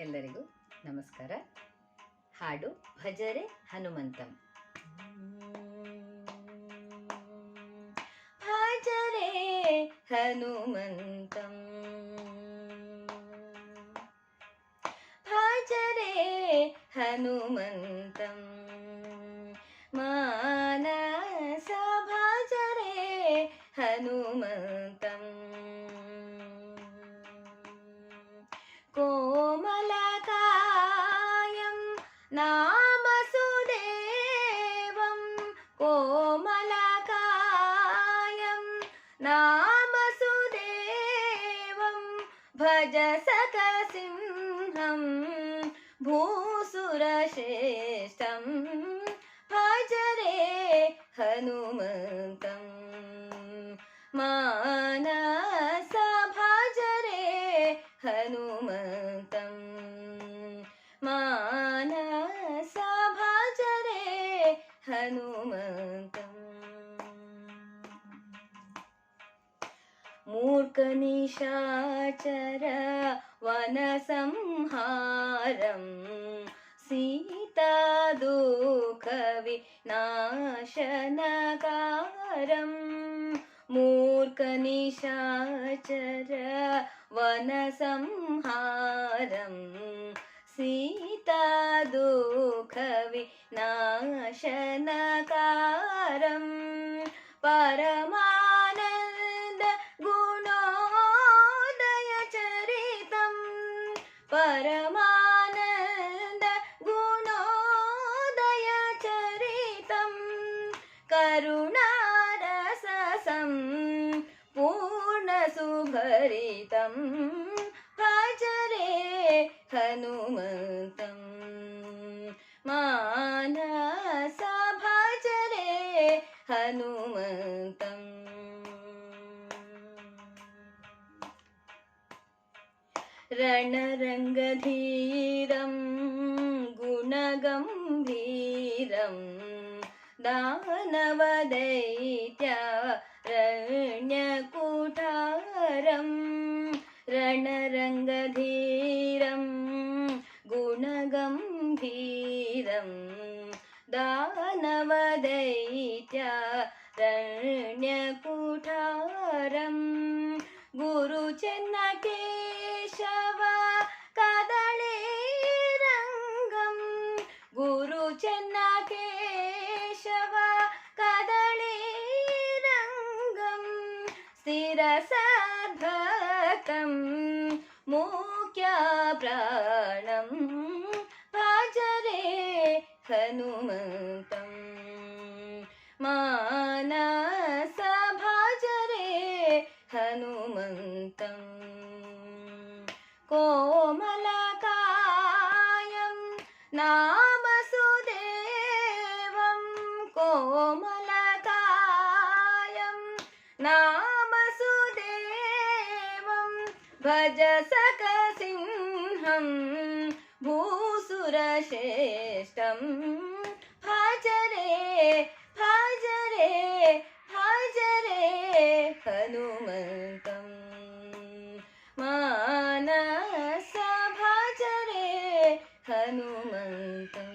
ಎಲ್ಲರಿಗೂ ನಮಸ್ಕಾರ. ಹಾಡು ಭಜರೆ ಹನುಮಂತಂ. ಭಜರೆ ಹನುಮಂತಂ. ಭಜರೆ ಹನುಮಂತಂ. नामसुदेवं भज सकसिंहं भूसुरश्रेष्ठं भज रे हनुमन्तं। मानस भज रे हनुमन्तं। मानस भज रे हनुमन्तम् मूर्खनिशाचर वनसंहारं सीतादुःखविनाशनकारं मूर्खनिशाचर वनसंहारं सीतादुःखविनाशनकारं परमानन्द परमानन्द गुणोदयचरितं करुणारससं पूर्णसुभरितं भज रे हनुमन्तं मानस भज रे रणरङ्गधीरं गुणगम्भीरं दानवदैत्यारण्यकुठारं रणरङ्गधीरं गुणगम्भीरं दानवदैत्यारण्यकुठारं കേശവ കദളേ രംഗം. ഗുരു ചെന്ന കേശവ കദളേ രംഗം. സ്ഥിരസാധകം कोमलकायं नामसुदेवं कोमलकायं नामसुदेवं भज सकसिंहं भूसुरश्रेष्ठं ಹನುಮಂತಂ.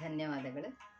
ಧನ್ಯವಾದಗಳು.